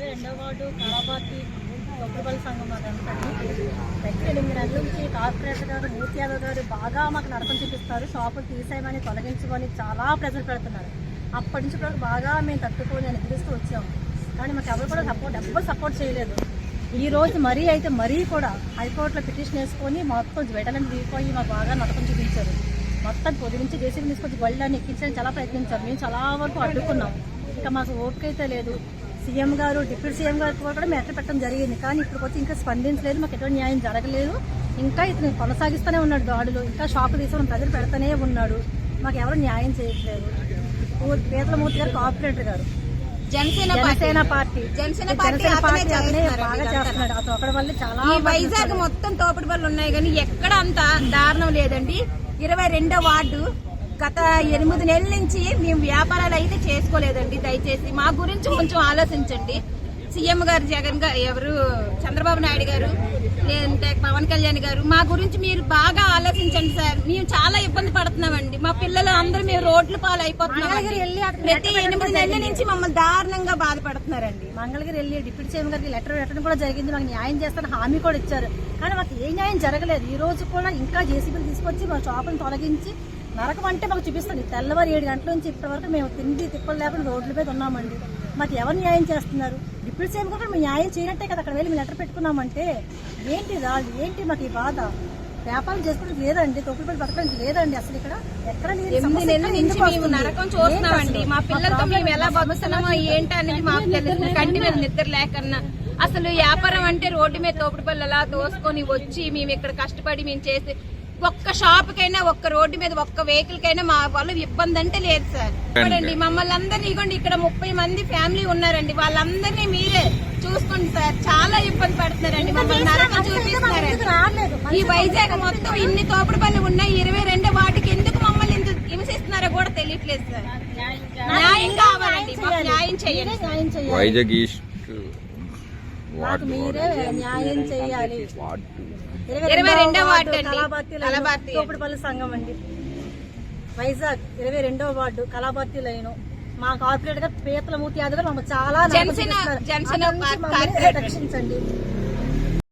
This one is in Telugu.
ఇరవై రెండో వార్డు కళాబాతి కొబ్బరిపల్లి సంఘం అదంతటి దగ్గర ఎనిమిది నెలల నుంచి కార్పొరేటర్ గారు మూర్తి యాదవ్ గారు బాగా మాకు నడకం చూపిస్తారు. షాపులు తీసేయమని తొలగించమని చాలా ప్రెజర్ పెడుతున్నారు. అప్పటి నుంచి కూడా బాగా మేము తట్టుకొని ఎదురుస్తూ వచ్చాము కానీ మాకు ఎవరు కూడా సపోర్ట్ ఎవ్వరు సపోర్ట్ చేయలేదు. ఈ రోజు మరీ అయితే మరీ కూడా హైకోర్టులో పిటిషన్ వేసుకొని మొత్తం వెడలని దిగిపోయి మాకు బాగా నడకం చూపించారు. మొత్తం పొద్దు నుంచి జేసీబీ తీసుకొచ్చి గొళ్ళని ఎక్కించడానికి చాలా ప్రయత్నించారు. మేము చాలా వరకు అడ్డుకున్నాం. ఇంకా మాకు ఓపిక అయితే లేదు. సీఎం గారు డిప్యూటీ సీఎం గారు కూడా ఎట్లా పెట్టడం జరిగింది. కానీ ఇప్పుడు వచ్చి ఇంకా స్పందించలేదు మాకు ఎటువంటి న్యాయం జరగలేదు. ఇంకా ఇతను కొనసాగిస్తూనే ఉన్నాడు దాడులు ఇంకా షాపు తీసుకుని ప్రజలు పెడతానే ఉన్నాడు. మాకు ఎవరు న్యాయం చేయట్లేదు. పీతలమూర్తి గారు కార్పొరేటర్ గారు. జనసేన పార్టీ. జనసేన పార్టీ. జనసేన బాగా. చేస్తున్నాడు. అతను ఒకటి వల్ల చాలా ఈ వైజాగ్ మొత్తం తోపుడు బళ్ళు ఉన్నాయి కానీ ఎక్కడ అంత దారుణం లేదండి. ఇరవై రెండో వార్డు గత ఎనిమిది నెలల నుంచి మేము వ్యాపారాలు అయితే చేసుకోలేదండి. దయచేసి మా గురించి కొంచెం ఆలోచించండి. సీఎం గారు జగన్ గారు ఎవరు? చంద్రబాబు నాయుడు గారు లేదంటే పవన్ కళ్యాణ్ గారు మా గురించి మీరు బాగా ఆలోచించండి సార్. మేము చాలా ఇబ్బంది పడుతున్నామండి. మా పిల్లలు అందరూ మేము రోడ్ల పాలు అయిపోతున్నాం మంగళగిరి వెళ్ళి అక్కడ ప్రతి ఎనిమిది నెలల నుంచి మమ్మల్ని దారుణంగా బాధపడుతున్నారండి. మంగళగిరి వెళ్ళి డిప్యూటీ సీఎం గారికి లెటర్ పెట్టడం కూడా జరిగింది. మాకు న్యాయం చేస్తాను హామీ కూడా ఇచ్చారు. కానీ మాకు ఏ న్యాయం జరగలేదు. ఈ రోజు కూడా ఇంకా జేసీబీలు తీసుకొచ్చి మా షాపును తొలగించి నరకం అంటే మాకు చూపిస్తుంది తెల్లవారు ఏడు గంటల నుంచి ఇప్పటి వరకు మేము తిండి తిప్పలు లేకుండా రోడ్ల మీద ఉన్నామండి. మాకు ఎవరు న్యాయం చేస్తున్నారు? డిప్యూటీ సీఎం కూడా మేము న్యాయం చేయనట్టే కదా అక్కడ వెళ్ళి మేము లెటర్ పెట్టుకున్నామంటే ఏంటి రాదు? ఏంటి మాకు ఈ బాధ? వ్యాపారం చేసుకోవడానికి లేదండి. తొక్కుడు బతకడానికి లేదండి అసలు ఇక్కడ. ఎక్కడ? నరకం చూస్తున్నామండి. మా? పిల్లలతో మేము ఎలా బతుకుతున్నామో ఏంటి అనేది మాకు తెలుసు కంటి మీద నిద్ర లేకన్నా. అసలు వ్యాపారం అంటే రోడ్డు మీద తోపుడు పళ్ళు అలా దోసుకొని వచ్చి మేము ఇక్కడ కష్టపడి మేము చేసి ఒక్క షాప్ కైనా ఒక్క రోడ్డు మీద ఒక్క వెహికల్ కైనా మా వల్ల ఇబ్బంది అంటే లేదు సార్. చూడండి మమ్మల్ని అందరినీ ఇగోండి ఇక్కడ ముప్పై మంది ఫ్యామిలీ ఉన్నారండి. వాళ్ళందరినీ మీరే చూసుకోండి సార్. చాలా ఇబ్బంది పడుతున్నారండి మమ్మల్ని నరకం చూపిస్తున్నారండి. రాలేదు? ఈ వైజాగ్ మొత్తం ఇన్ని తోపుడు పనులు ఉన్నాయి. ఇరవై రెండో వాటికి ఎందుకు మమ్మల్ని ఇంత హింసిస్తున్నారో కూడా తెలియట్లేదు సార్. న్యాయం కావాలండి. న్యాయం చేయండి వైజాగ్ మాకు వార్డు మీరే న్యాయం చేయాలి ఇరవై రెండో వార్డు. కళాభర్తి. తోపుడుపల్లి సంఘం అండి వైజాగ్ ఇరవై రెండో వార్డు కళాభర్తి లైను మా కార్పొరేటర్గా పీతల మూర్తి యాదవ్ మమ్మల్ని చాలా. రక్షించండి